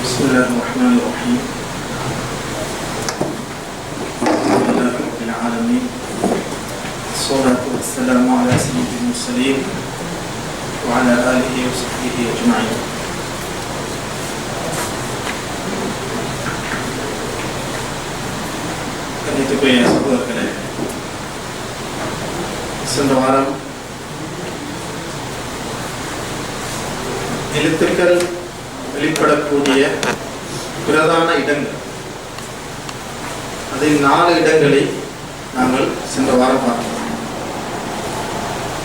بسم الله الرحمن الرحيم الحمد لله رب العالمين الصلاة والسلام على سيد المرسلين وعلى آله وصحبه أجمعين கண்டித்துக்குரிய சகோதரர்களே சென்ற வாரம் எழுத்துக்கள் வெளிப்படக்கூடிய பிரதான இடங்கள். அதில் நாலு இடங்களை நாங்கள் சென்ற வாரம் பார்த்தோம்.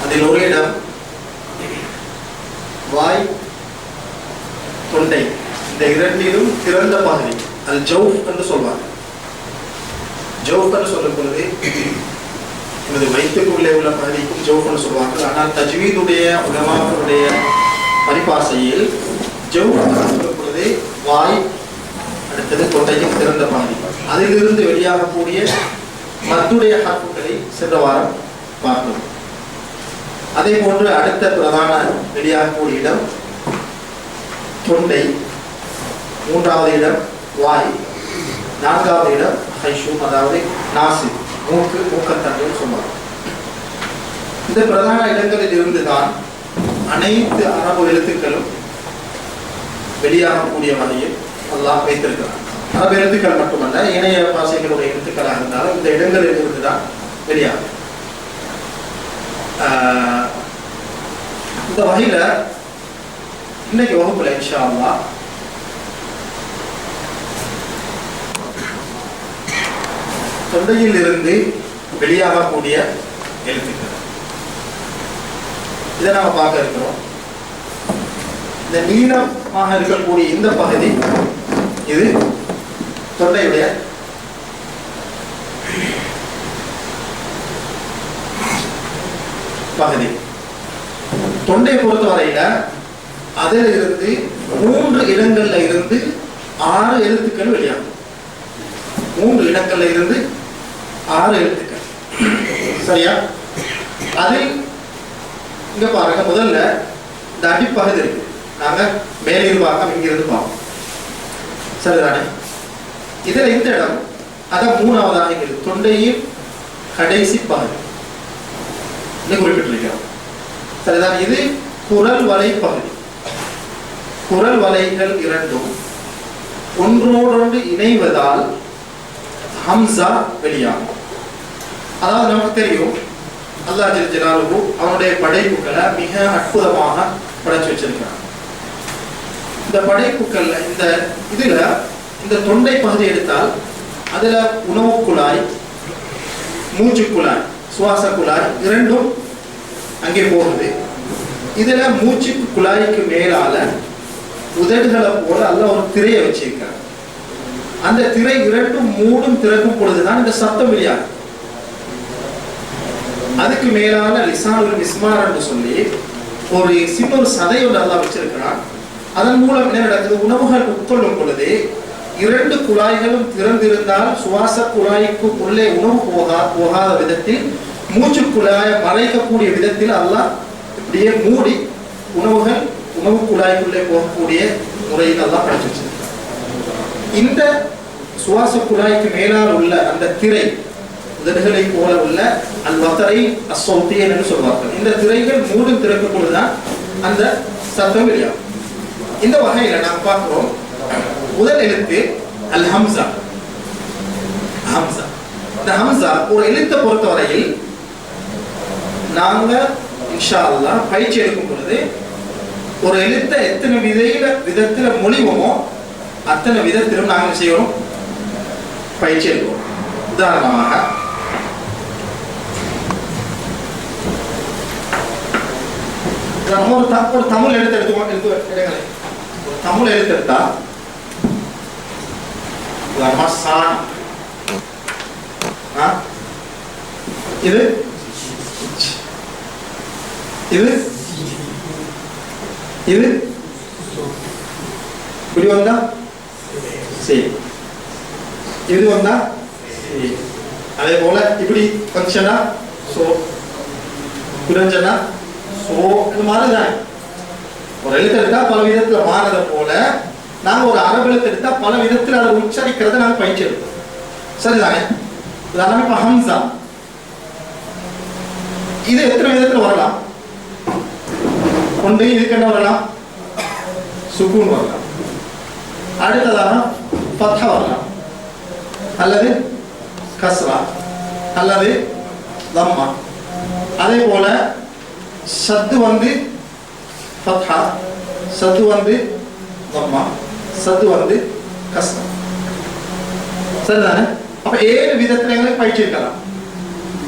அதில் ஒரு இடம் வாய் தொண்டை. இந்த இரண்டிலும் திறந்த பகுதி அது ஜவுஃப் என்று சொல்வாங்க ஜவுஃப் என்று சொல்லும் பொழுது எனது வயிற்றுக்குள்ளே உள்ள பகுதிக்கும் ஜவுஃப் என்று சொல்வார்கள். ஆனால் தஜ்வீதுடைய உலமாக்களுடைய பரிபாசையில் ஜவுஃப் பொழுது வாய் அடுத்தது தொண்டையும் திறந்த பகுதி. அதிலிருந்து வெளியாகக்கூடிய மத்துடைய ஹாப்புகளை சென்ற வாரம் பார்த்தோம் அதே போன்று அடுத்த பிரதான வெளியாகக்கூடிய இடம் தொண்டை. மூன்றாவது இடம் வாய். நான்காவது இடம் ஹைஷூம் அதாவது நாசு மூக்கு மூக்கத்தண்டு சொல்லுவாங்க இந்த பிரதான இடங்களில் இருந்து தான் அனைத்து அரபு எழுத்துக்களும் வெளியாகக்கூடிய வகையில் அல்லாஹ் வைத்திருக்கிறான். அரபு எழுத்துக்கள் மட்டுமல்ல இணைய பாசைகளுடைய எழுத்துக்களாக இருந்தாலும் இந்த இடங்களில் இருந்து தான் வெளியாகும். ஆஹ் இந்த வகையில இன்னைக்கு வகுப்புல இன்ஷா அல்லாஹ் தொண்டையில் இருந்து வெளியாகக்கூடிய எழுத்துக்கள். இதை நாம பார்க்க இருக்கிறோம். இந்த நீளமாக இருக்கக்கூடிய இந்த பகுதி இது தொண்டையுடைய பகுதி. தொண்டையை பொறுத்தவரையில அதில் இருந்து மூன்று இடங்கள்ல இருந்து ஆறு எழுத்துக்கள் வெளியாகும். மூன்று இடங்கள்ல இருந்து ஆறு எழுத்துக்கள். சரியா? அதில் இங்க பாருங்க முதல்ல இந்த அடிப்பகுதி இருக்கு. நாங்கள் மேலிருந்து இங்கிருந்து பார்ப்போம் சரிதானே இதில் இந்த இடம் அதான் மூணாவதாக இருக்குது. இருக்கு தொண்டையின் கடைசி பகுதி. இன்னும் குறிப்பிட்டிருக்கிறோம். சரிதான் இது குரல் வலை பகுதி. குரல் வலைகள் இரண்டும் ஒன்றோடொன்று இணைவதால் ஹம்சா வெளியாகும். அதாவது நமக்கு தெரியும் அல்லாஹ் ஜல் அவனுடைய படைப்புகளை மிக அற்புதமாக படைச்சு வச்சிருக்கிறான். இந்த படைப்புக்கள்ல இந்த இதுல இந்த தொண்டை பகுதி எடுத்தால் அதுல உணவு குழாய் மூச்சு குழாய் சுவாச குழாய் இரண்டும் அங்கே போகுது. இதுல மூச்சு குழாய்க்கு மேலால உதடுகளை போல அல்ல ஒரு திரையை வச்சிருக்காங்க. அந்த திரை இரண்டும் மூடும் திறக்கும் பொழுதுதான் இந்த சத்தம் வெளியாகும். அதுக்கு மேலான லிசானுல் மிஸ்மார் என்று சொல்லி ஒரு சின்ன ஒரு சதை ஒன்று அல்லா வச்சிருக்கிறான். அதன் மூலம் என்ன நடக்குது உணவுகள் உட்கொள்ளும் பொழுது இரண்டு குழாய்களும் திறந்திருந்தால் சுவாச குழாய்க்கு உள்ளே உணவு போகா போகாத விதத்தில் மூச்சு குழாயை மறைக்கக்கூடிய விதத்தில் அல்லாஹ் இப்படியே மூடி உணவுகள் உணவு குழாய்க்குள்ளே போகக்கூடிய முறையில் எல்லாம் படிச்சு இந்த சுவாச குழாய்க்கு மேலால் உள்ள அந்த திரை உதடுகளை போல உள்ள அந்த வத்தரை அசௌத்தியன் என்று சொல்வார்கள். இந்த திரைகள் மூடும் திறக்கும் பொழுதுதான் அந்த சத்தம் வெளியாகும். இந்த வகையில நாம் பார்க்கிறோம் முதல் எழுத்து அல் ஹம்சா. ஹம்சா இந்த ஹம்சா ஒரு எழுத்தை பொறுத்தவரையில் நாங்க இன்ஷா அல்லாஹ் பயிற்சி எடுக்கும் பொழுது ஒரு எழுத்தை எத்தனை விதையில விதத்துல மொழிவோமோ அத்தனை விதத்திலும் நாங்கள் என்ன செய்வோம்? பயிற்சி எடுக்கிறோம் உதாரணமாக நம்ம ஒரு ஒரு தமிழ் எடுத்து எடுத்துக்கோ எடுத்து எடுங்களேன். தமிழ் எழுத்து எடுத்தா இது இது இது இப்படி வந்தா சரி இது வந்தா சரி அதே போல இப்படி ஃபங்க்ஷனா சோ குரஞ்சனா சோ இது மாதிரி தான் ஒரு எழுத்து எடுத்தா பல விதத்துல மாறத போல நாங்க ஒரு அரபெழுத்து எடுத்தா பல விதத்தில் அதை உச்சரிக்கிறத நாங்க பயிற்சி எடுப்போம். சரிதானே? உதாரணம் இப்ப ஹம்சா. இது எத்தனை விதத்துல வரலாம்? ஒன்று இதுக்கு என்ன வரலாம்? சுகூன் வரலாம். அடுத்ததாக பத்தா வரலாம். அல்லது கஸ்ரா. அல்லது தம்மா. அதே போல சத்து வந்து ஃபத்ஹா சத்து வந்து தம்மா சத்து வந்து கஸ்ரா சரிதானே? அப்ப ஏழு விதத்தில் எங்களுக்கு பயிற்சி இருக்கலாம்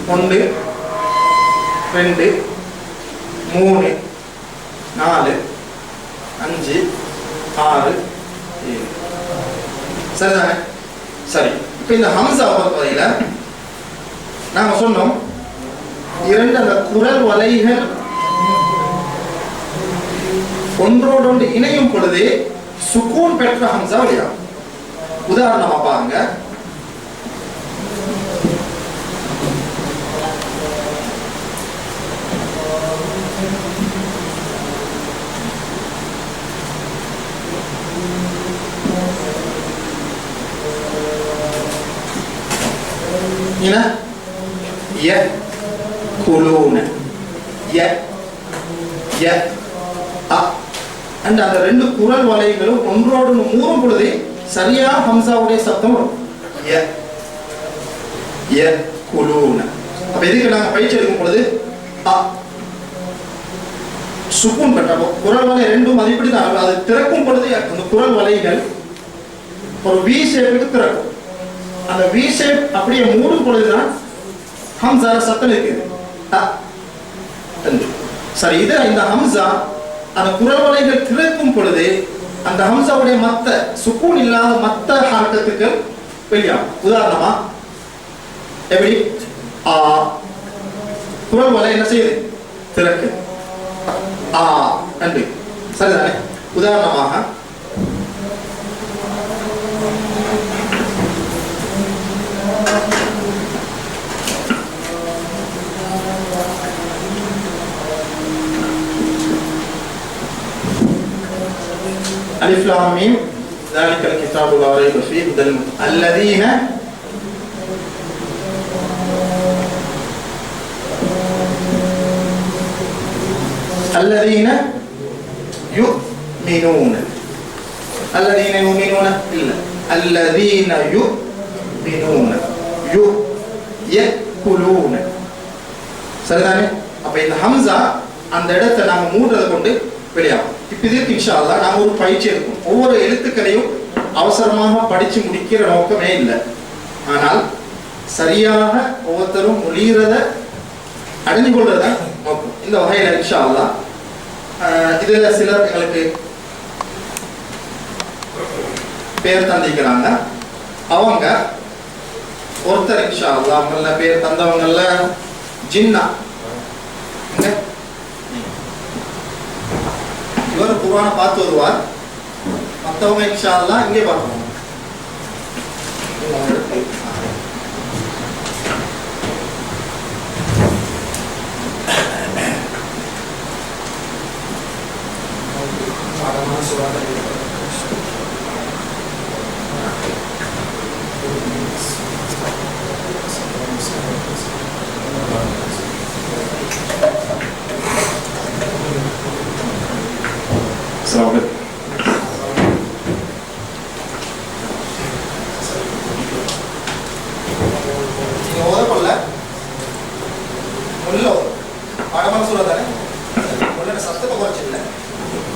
ஒன்று ரெண்டு மூணு நாலு அஞ்சு ஆறு ஏழு. சரிதானே? சரி. இப்போ இந்த ஹம்சா பொறுத்தவரையில் நாங்கள் சொன்னோம் இரண்டு அந்த குரல் வலைகள் ஒன்றோடொன்று இணையும் பொழுது சுக்கூன் பெற்ற ஹம்சா வழியாகும். உதாரணமா பாருங்க. என்ன? ய குலூன. ய ய அ. அண்ட் அந்த ரெண்டு குரல் வலைகளும் ஒன்றோடு மூறும் பொழுது சரியா ஹம்சாவுடைய சத்தம் வரும். அப்ப இதுக்கு நாங்க பயிற்சி எடுக்கும் பொழுது? அ. சுக்கூன் பெற்றப்போ குரல் வலை ரெண்டும் அது தான் அது திறக்கும் பொழுது அந்த குரல் வலைகள் ஒரு வி ஷேப்புக்கு திறக்கும். அந்த வி ஷேப் அப்படியே மூடும் பொழுதுதான் ஹம்சா சத்தம் இருக்குது சரி இது இந்த ஹம்சா அந்த குரல் வலைகள் திறக்கும் பொழுது அந்த ஹம்சாவுடைய மத்த சுக்கூன் இல்லாத மத்த ஹார்க்கத்துக்கு வெளியாகும். உதாரணமா எப்படி? ஆ குரல் வலை என்ன செய்யுது? திறக்கு. ஆ நன்றி. சரிதானே? உதாரணமாக ألف لام ميم ذلك الكتاب لا ريب فيه هدى للمتقين. الذين الذين يؤمنون الذين يؤمنون إلا الذين يؤمنون يؤ يأكلون சரிதானே அப்ப இந்த ஹம்சா அந்த இடத்தை நாம மூடுறதை கொண்டு வெளியாகும் இப்ப இன்ஷால்லா நாங்கள் ஒரு பயிற்சி எடுப்போம். ஒவ்வொரு எழுத்துக்களையும் அவசரமாக படிச்சு முடிக்கிற நோக்கமே இல்லை. ஆனால் சரியாக ஒவ்வொருத்தரும் மொழிகிறத அடைஞ்சு கொள்றத நோக்கம். இந்த வகையில் இன்ஷால்லா இதில் ஆஹ் இதுல சிலர் எங்களுக்கு பேர் தந்திக்கிறாங்க அவங்க ஒருத்தர் இன்ஷா அல்லா அவங்கள பேர் தந்தவங்கல்ல ஜின்னா. இவர் குர்ஆனை பார்த்து வருவார் மற்றவங்க இன்ஷா அல்லாஹ் இங்கே பார்க்கணும் அஸ்ஸலாமு அலைக்கும். நீங்க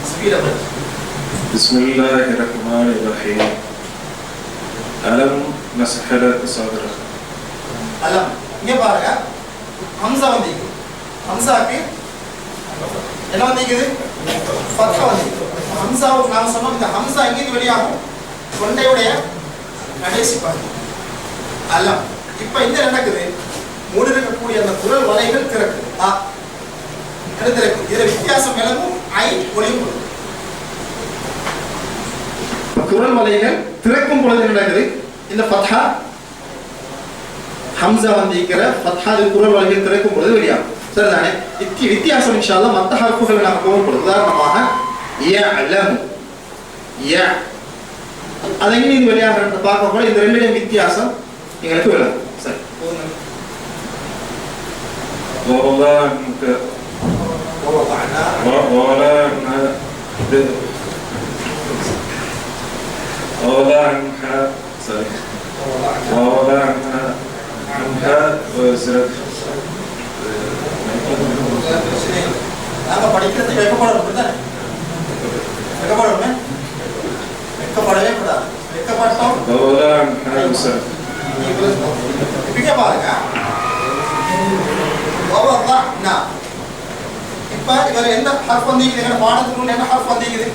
ஸ்பீட بسم الله الرحمن الرحيم ألم نشرح لك صدرك அல்லாம் இங்க பாருங்க ஹம்சா வந்திருக்கு ஹம்சாக்கு என்ன வந்திருக்குது ஃபத்ஹா வந்திருக்கு ஹம்சாவுக்கு நாம் சொன்னோம் இந்த ஹம்சா எங்கேருந்து வெளியாகும்? தொண்டையுடைய கடைசி பகுதி. அல்லாம் இப்ப இந்த நடக்குது? மூடி இருக்கக்கூடிய அந்த குரல் வலைகள் திறக்குது ஆ இதுல வித்தியாசம் விளங்கும். ஐ ஒளியும் குரல் வலைகள் திறக்கும் பொழுது நடக்குது? இந்த பத்தா ஹம்சா வந்திருக்கிற பத்தாது குரல் வலைகள் திறக்கும் பொழுது வெளியாகும். சரிதானே? இத்தி வித்தியாசம் இன்ஷா அல்லாஹ் மத்த ஹர்ஃபுகளை நாம உதாரணமாக யஅலமு ய அதையும் இது வெளியாகிறது பார்க்க போல இந்த ரெண்டுலையும் வித்தியாசம். எங்களுக்கு விளங்கும் சரி. நாம படிக்கிறது கேட்கப்படாது வெக்கப்படணுமே வெக்கப்படவே கூடாது. வெக்கப்பட்டோம். பாருங்க. அவ்வளோதான் என்ன? இப்போ இவர் என்ன ஹர்ஃப் வந்திக்குது எங்கள் பாடத்துக்குள்ள என்ன ஹர்ஃப் வந்திக்குது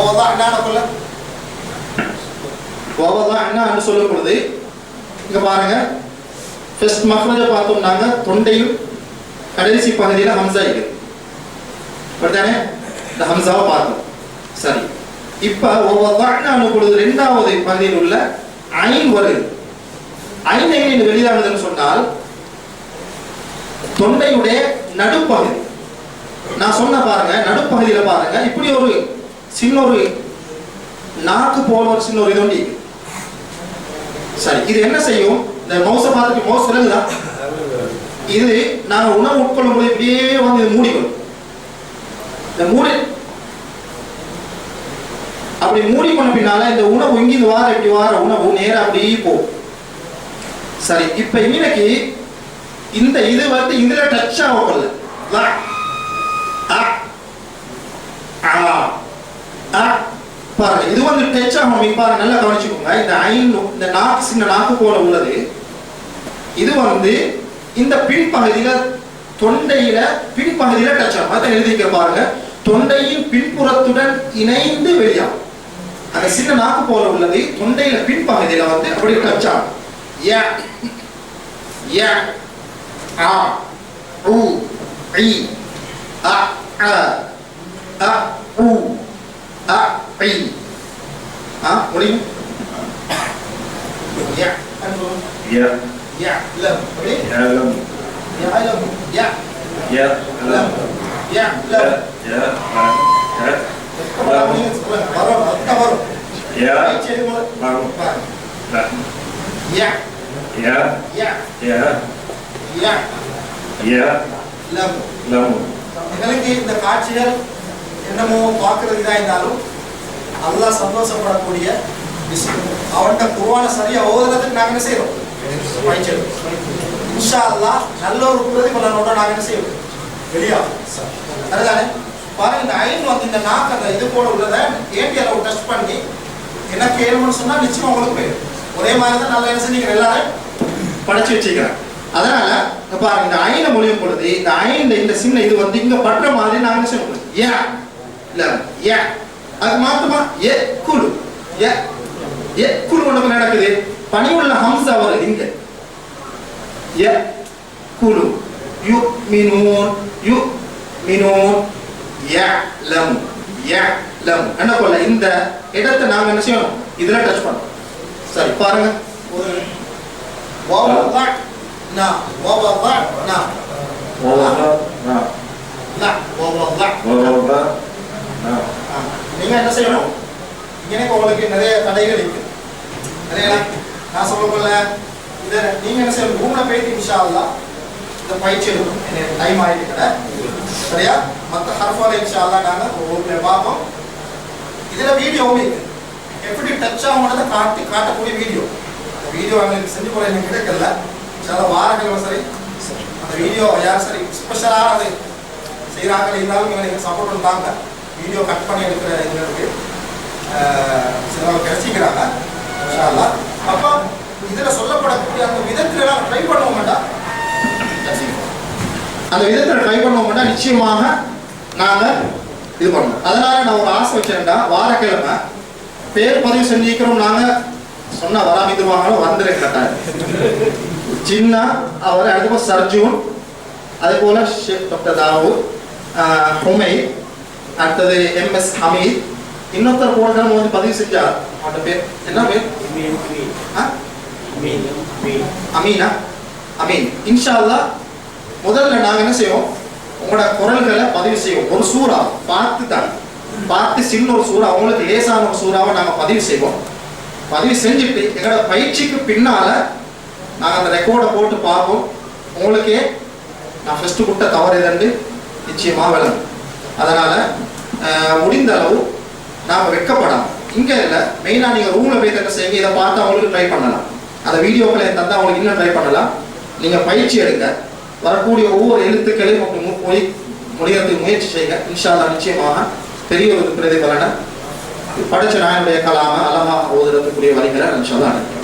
ஓவதான் என்ன சொல்ல ஓவதான் என்னன்னு சொல்லும் பொழுது? பாருங்க. ஃபர்ஸ்ட் மஹ்ரஜ பார்த்தோம்னாங்க தொண்டையும் கடைசி பகுதியில் ஹம்சா இருக்குது. அப்படித்தானே? இந்த ஹம்சாவை பார்த்தோம். சரி. இப்ப ஒவ்வொரு பொழுது ரெண்டாவது பகுதியில் உள்ள ஐன் வருது ஐன் எங்க வெளியாகுதுன்னு சொன்னால் தொண்டையுடைய நடுப்பகுதி. நான் சொன்ன பாருங்க நடுப்பகுதியில பாருங்க. இப்படி ஒரு சின்ன ஒரு நாக்கு போல ஒரு சின்ன ஒரு இது ஒண்டி சரி இது என்ன செய்யும்? இந்த மவுசை பார்த்துட்டு மவுஸ் விலகுதா இது நாங்க உணவு உட்கொள்ளும் போது இப்படியே வந்து இது மூடிக்கணும் இந்த மூடி அப்படி மூடி பண்ண பின்னால இந்த உணவு இங்கிருந்து வார இப்படி வார உணவு நேரா அப்படியே போகும் சரி இப்ப இன்னைக்கு இந்த இது வந்து இதுல டச் ஆகல பாருங்க இது வந்து டச் ஆகும் நீங்க பாருங்க நல்லா கவனிச்சுக்கோங்க. இந்த ஐன் இந்த நாக்கு சின்ன நாக்கு போல உள்ளது. இது வந்து இந்த பின்பகுதியில தொண்டையில பின்பகுதியில டச் ஆகும். அதை எழுதிக்க பாருங்க. தொண்டையின் பின்புறத்துடன் இணைந்து வெளியாகும். அந்த சின்ன நாக்கு போல உள்ளது தொண்டையில பின்பகுதியில வந்து அப்படி டச் ஆகும் ய ய ஆ உ ஐ அ அ அ உ அ ஐ ஆ முடியும் ய ய. ய லம். ய லம். ய லம். ய. ய லம். ய லம். வரும் வரும். Yeah. Baru. Nah. Ya. Ya. Ya. Ya. Ya. Ya. லம் லம் எங்களுக்கு இந்த காட்சிகள் என்னமோ பார்க்கறது இதாக இருந்தாலும் நல்லா சந்தோஷப்படக்கூடிய விஷயம் அவன்கிட்ட குருவான சரியா ஓதுறதுக்கு நாங்கள் என்ன செய்யறோம் பயிற்சியல் இன்ஷா அல்லா நல்ல ஒரு பிரதிபலனோட நாங்கள் என்ன செய்யறோம் வெளியா அதுதானே பாருங்க இந்த ஐன் வந்து இந்த நாக்கு இது கூட உள்ளதை ஏடிஎல டெஸ்ட் பண்ணி என்ன ஏழுமனு சொன்னா நிச்சயம் உங்களுக்கு போயிடும். ஒரே மாதிரி தான் நல்லா என்ன செஞ்சீங்க எல்லாரும் படைச்சு வச்சுக்கிறேன் அதனால இங்க பாருங்க இந்த ஐன மொழியும் பொழுது இந்த ஐன் இந்த சின்ன இது வந்து இங்க படுற மாதிரி நாங்க என்ன செய்யணும் ஏ இல்ல ஏ அது மாத்தமா ஏ குழு. ஏ ஏ குழு ஒண்ணு நடக்குது. பனி உள்ள ஹம்சா வருது இங்க. ஏ குழு. யு மினூன். யு மினூன். ய லம். ய லம். என்ன போல இந்த இடத்தை நாங்கள் என்ன செய்யணும்? இதெல்லாம் டச் பண்ணோம் சரி பாருங்க. ஒரு வாவா வாட் நா வாவா வாட் நா வாவா நா நா வாவா வாட் வாவா நா நீங்க என்ன செய்யணும்? எனக்கு உங்களுக்கு நிறைய தடைகள் இருக்கு. நிறைய நான் சொல்ல போல இதை என்ன செய்யணும்? ரூம்ல போயிட்டு இன்ஷா இந்த பயிற்சி எடுக்கணும். டைம் ஆயிட்டு சரியா? மற்ற ஹர்ஃபால இன்ஷா அல்லா நாங்கள் ஒரு பார்ப்போம். இதுல வீடியோவும் இருக்கு. எப்படி டச் ஆகும்னதை காட்டி காட்டக்கூடிய வீடியோ அந்த வீடியோ எங்களுக்கு செஞ்சு போல எனக்கு கிடைக்கல. சில வாரங்களும் சரி. அந்த வீடியோ யார் சரி? ஸ்பெஷலாக அது செய்கிறாங்க இருந்தாலும் எங்களுக்கு சப்போர்ட் பண்ணாங்க வீடியோ கட் பண்ணி எடுக்கிற எங்களுக்கு சிலவங்க கிடைச்சிக்கிறாங்க இன்ஷா அப்போ இதில் சொல்லப்படக்கூடிய அந்த விதத்தில் நாங்கள் ட்ரை பண்ண மாட்டா அந்த விதத்தில் ட்ரை பண்ணுவோம்னா நிச்சயமாக நாங்கள் இது பண்ணணும் அதனால நான் ஒரு ஆசை வச்சிருந்தா வாரக்கிழமை பேர் பதிவு செஞ்சுக்கிறோம் நாங்க சொன்னா வராமிதுருவாங்களோ வந்துடுங்க கட்டாயம். சின்ன அவர் அதுக்கு சர்ஜூன் அதே போல ஷேக் டாக்டர் தாவு ஆஹ், ஹுமை அடுத்தது எம்எஸ் ஹமீத் இன்னொருத்தர் போன கிழமை வந்து பதிவு செஞ்சார். அவன் பேர் என்ன பேர்? அமீனா. அமீன். இன்ஷா அல்லா முதல்ல நாங்க என்ன செய்வோம்? உங்களோட குரல்களை பதிவு செய்வோம். ஒரு சூறா பார்த்து தான் பார்த்து சின்ன ஒரு சூறா அவங்களுக்கு லேசான ஒரு சூறாவை நாங்கள் பதிவு செய்வோம். பதிவு செஞ்சுட்டு எங்களோட பயிற்சிக்கு பின்னால் நாங்கள் அந்த ரெக்கார்டை போட்டு பார்ப்போம். உங்களுக்கே நான் ஃபஸ்ட்டு கொடுத்த தவறு எதன்று நிச்சயமாக விளங்கும். அதனால் முடிந்த அளவு நாம் வெக்கப்படாமல் இங்கே இல்லை மெயினாக நீங்கள் ரூமில் போய் என்ன செய்யுங்க. இதை பார்த்து அவங்களுக்கு ட்ரை பண்ணலாம். அந்த வீடியோக்களை தந்தால் அவங்களுக்கு இன்னும் ட்ரை பண்ணலாம். நீங்கள் பயிற்சி எடுங்க. வரக்கூடிய ஒவ்வொரு எழுத்துக்களையும் அப்படி போய் முடியறதுக்கு முயற்சி செய்க. இன்ஷால்லா நிச்சயமாக பெரிய ஒரு பிரதிபலனை. படைச்ச நாயனுடைய கலாம அழகா ஓதுறதுக்குரிய வழிகளை இன்ஷால்லா அனுப்பி